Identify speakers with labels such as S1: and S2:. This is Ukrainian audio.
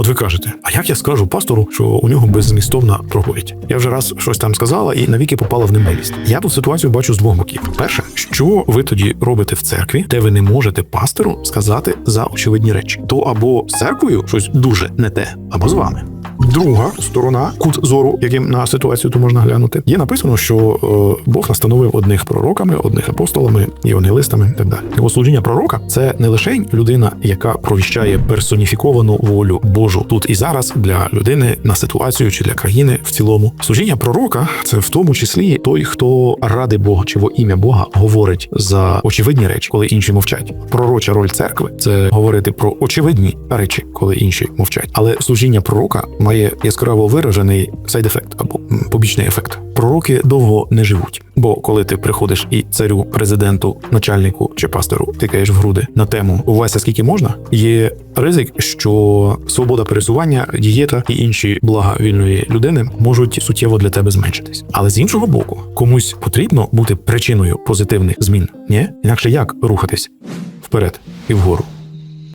S1: От ви кажете, а як я скажу пастору, що у нього беззмістовна проповідь? Я вже раз щось там сказала і навіки попала в немилість. Я тут ситуацію бачу з двох боків. Перше, що ви тоді робите в церкві, де ви не можете пастору сказати за очевидні речі, то або з церквою щось дуже не те, або з вами. Друга сторона, кут зору, яким на ситуацію то можна глянути, є написано, що е, Бог настановив одних пророками, одних апостолами, євангелистами і так далі. Його служіння пророка це не лише людина, яка провіщає персоніфіковану волю Божу тут і зараз для людини на ситуацію чи для країни в цілому. Служіння пророка це в тому числі той, хто ради Бога чи во ім'я Бога говорить за очевидні речі, коли інші мовчать. Пророча роль церкви це говорити про очевидні речі, коли інші мовчать. Але служіння пророка має яскраво виражений сайд-ефект або побічний ефект. Пророки довго не живуть, бо коли ти приходиш і царю, президенту, начальнику чи пастору тикаєш в груди на тему «Вася, скільки можна, є ризик, що свобода пересування, дієта і інші блага вільної людини можуть суттєво для тебе зменшитись. Але з іншого боку, комусь потрібно бути причиною позитивних змін, ні? Інакше як рухатись вперед і вгору.